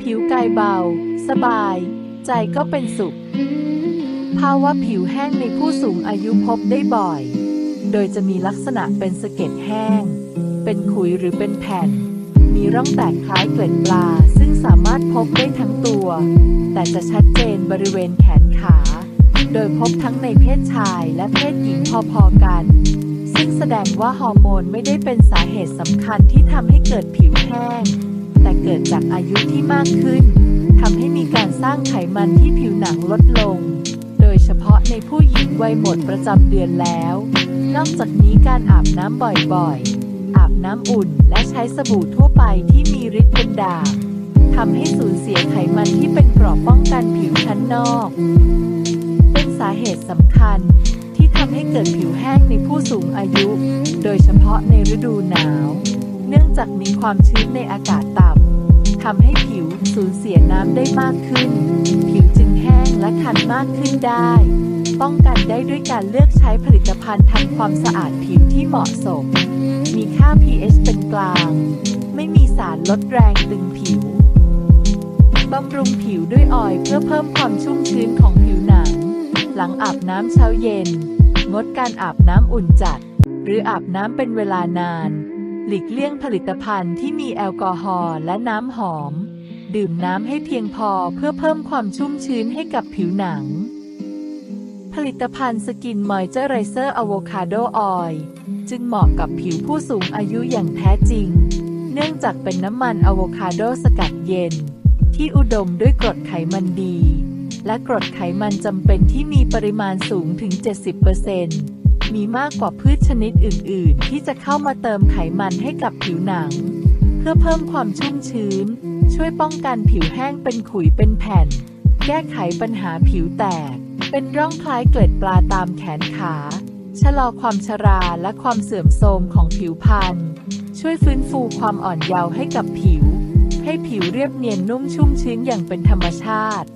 ผิวกายเบา สบาย ใจก็เป็นสุข ภาวะผิวแห้งในผู้สูงอายุพบได้บ่อย โดยจะมีลักษณะเป็นสะเก็ดแห้ง เป็นขุยหรือเป็นแผ่น มีร่องแตกคล้ายเกล็ดปลา ซึ่งสามารถพบได้ทั้งตัว แต่จะชัดเจนบริเวณแขนขา โดยพบทั้งในเพศชายและเพศหญิงพอๆกัน แสดงว่าฮอร์โมนไม่ได้เป็นสาเหตุสำคัญที่ทำให้เกิดผิวแห้ง แต่เกิดจากอายุที่มากขึ้นทำให้มีการสร้างไขมันที่ผิวหนังลดลง โดยเฉพาะในผู้หญิงวัยหมดประจำเดือนแล้ว นอกจากนี้การอาบน้ำบ่อยๆ อาบน้ำอุ่นและใช้สบู่ทั่วไปที่มีฤทธิ์เป็นด่างทำให้สูญเสียไขมันที่เป็นเกราะป้องกันผิวชั้นนอก เป็นสาเหตุสำคัญำให้เกิดผิวแห้งในผู้สูงอายุ โดยเฉพาะในฤดูหนาว เนื่องจากมีความชื้นในอากาศต่ำทำให้ผิวสูญเสียน้ำได้มากขึ้น ผิวจึงแห้งและคันมากขึ้นได้ ป้องกันได้ด้วยการเลือกใช้ผลิตภัณฑ์ทำความสะอาดผิวที่เหมาะสม มีค่า pH เป็นกลาง ไม่มีสารลดแรงตึงผิวบำรุงผิวด้วยออยล์เพื่อเพิ่มความชุ่มชื้นของผิวหนัง หลังอาบน้ำเช้าเย็น งดการอาบน้ำอุ่นจัด หรืออาบน้ำเป็นเวลานาน หลีกเลี่ยงผลิตภัณฑ์ที่มีแอลกอฮอล์และน้ำหอม ดื่มน้ำให้เพียงพอเพื่อเพิ่มความชุ่มชื้นให้กับผิวหนัง ผลิตภัณฑ์สกินมอยเจอไรเซอร์อะโวคาโดออยล์จึงเหมาะกับผิวผู้สูงอายุอย่างแท้จริง เนื่องจากเป็นน้ำมันอะโวคาโดสกัดเย็น ที่อุดมด้วยกรดไขมันดี และกรดไขมันจำเป็นที่มีปริมาณสูงถึง 70%มีมากกว่าพืชชนิดอื่น ๆ ที่จะเข้ามาเติมไขมันให้กับผิวหนัง เพื่อเพิ่มความชุ่มชื้น ช่วยป้องกันผิวแห้งเป็นขุยเป็นแผ่น แก้ไขปัญหาผิวแตก เป็นร่องคล้ายเกล็ดปลาตามแขนขา ชะลอความชราและความเสื่อมโทรมของผิวพรรณช่วยฟื้นฟูความอ่อนเยาว์ให้กับผิว ให้ผิวเรียบเนียนนุ่มชุ่มชื้นอย่างเป็นธรรมชาติ